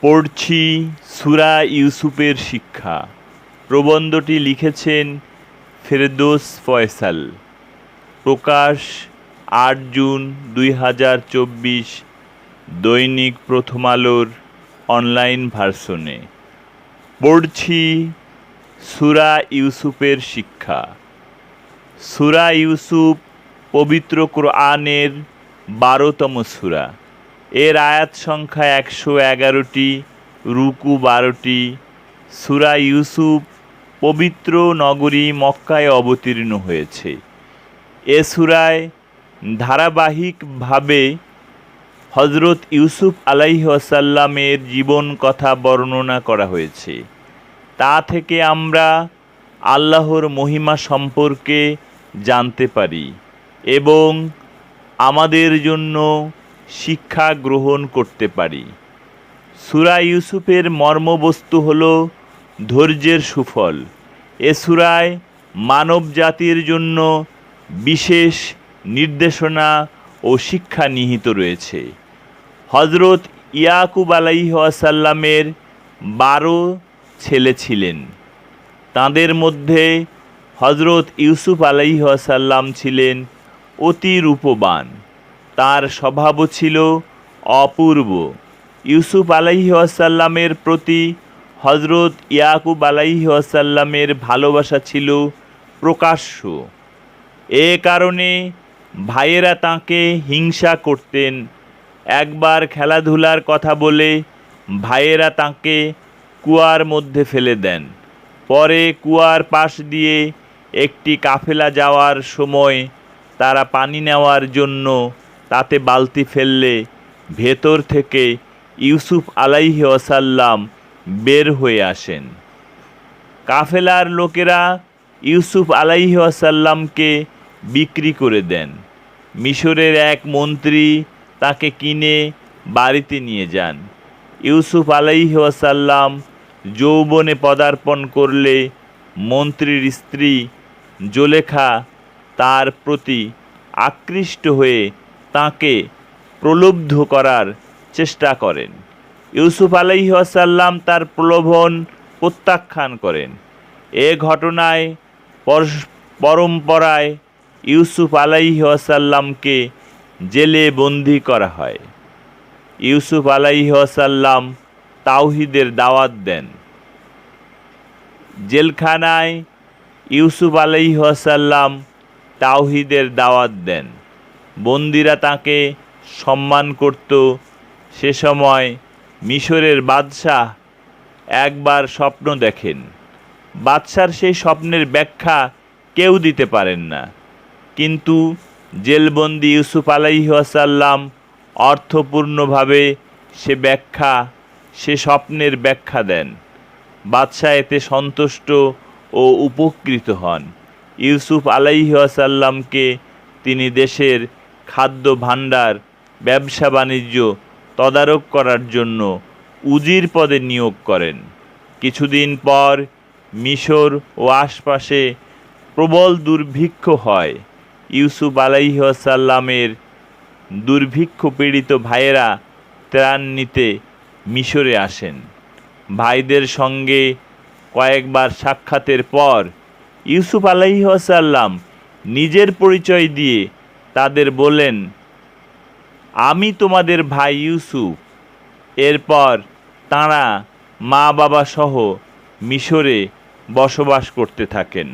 পড়ছি সুরা ইউসুফের শিক্ষা। প্রবন্ধটি লিখেছেন ফেরদোস ফয়সাল। প্রকাশ আট জুন দুই হাজার চব্বিশ, দৈনিক প্রথম আলোর অনলাইন ভার্সনে। পড়ছি সুরা ইউসুফের শিক্ষা। সুরা ইউসুফ পবিত্র কোরআনের বারোতম সুরা। এর আয়াত সংখ্যা একশো এগারোটি, রুকু বারোটি। সুরা ইউসুফ পবিত্র নগরী মক্কায় অবতীর্ণ হয়েছে। এ সুরায় ধারাবাহিকভাবে হজরত ইউসুফ আলাইসাল্লামের জীবন কথা বর্ণনা করা হয়েছে। তা থেকে আমরা আল্লাহর মহিমা সম্পর্কে জানতে পারি এবং আমাদের জন্য শিক্ষা গ্রহণ করতে পারি। সুরা ইউসুফের মর্মবস্তু হল ধৈর্যের সুফল। এ সুরায় মানব জাতির জন্য বিশেষ নির্দেশনা ও শিক্ষা নিহিত রয়েছে। হজরত ইয়াকুব আলাইসাল্লামের বারো ছেলে ছিলেন। তাদের মধ্যে হজরত ইউসুফ আলাইসাল্লাম ছিলেন অতি রূপবান। তার স্বভাবও ছিল অপূর্ব। ইউসুফ আলাইসাল্লামের প্রতি হজরত ইয়াকুব আলাইসাল্লামের ভালোবাসা ছিল প্রকাশ্য। এ কারণে ভাইয়েরা তাকে হিংসা করতেন। একবার খেলাধুলার কথা বলে ভাইয়েরা তাকে কুয়ার মধ্যে ফেলে দেন। পরে কুয়ার পাশ দিয়ে একটি কাফেলা যাওয়ার সময় তারা পানি নেওয়ার জন্য তাতে বালতি ফেললে ভেতর থেকে ইউসুফ আলাইহি ওয়াসাল্লাম বের হয়ে আসেন। কাফেলার লোকেরা ইউসুফ আলাইহি ওয়াসাল্লামকে বিক্রি করে দেন। মিশরের এক মন্ত্রী তাকে কিনে বাড়িতে নিয়ে যান। ইউসুফ আলাইহি ওয়াসাল্লাম যৌবনে পদার্পণ করলে মন্ত্রীর স্ত্রী জোলেখা তার প্রতি আকৃষ্ট হয়ে তাকে প্রলুব্ধ করার চেষ্টা করেন। ইউসুফ আলাইসাল্লাম তার প্রলোভন প্রত্যাখ্যান করেন। এ ঘটনায় পরম্পরায় ইউসুফ আলাইসাল্লামকে জেলে বন্দি করা হয়। ইউসুফ আলাইসাল্লাম তাওহিদের দাওয়াত দেন। জেলখানায় ইউসুফ আলাইসাল্লাম তাওহিদের দাওয়াত দেন। বন্দিরা তাকে সম্মান করত। সে সময় মিশরের বাদশাহ একবার স্বপ্ন দেখেন। বাদশার সেই স্বপ্নের ব্যাখ্যা কেউ দিতে পারেন না। কিন্তু জেলবন্দি ইউসুফ আলাইসাল্লাম অর্থপূর্ণভাবে সে ব্যাখ্যা, সে স্বপ্নের ব্যাখ্যা দেন। বাদশাহ এতে সন্তুষ্ট ও উপকৃত হন। ইউসুফ আলাইসাল্লামকে তিনি দেশের খাদ্য ভাণ্ডার, ব্যবসা বাণিজ্য তদারক করার জন্য উজির পদে নিয়োগ করেন। কিছুদিন পর মিশর ও আশপাশে প্রবল দুর্ভিক্ষ হয়। ইউসুফ আলাইসাল্লামের দুর্ভিক্ষ পীড়িত ভাইয়েরা ত্রাণ নিতে মিশরে আসেন। ভাইদের সঙ্গে কয়েকবার সাক্ষাতের পর ইউসুফ আলাইসাল্লাম নিজের পরিচয় দিয়ে তাদের বললেন, আমি তোমাদের ভাই ইউসুফ। এরপর তাঁরা মা বাবা সহ মিশরে বসবাস করতে থাকেন।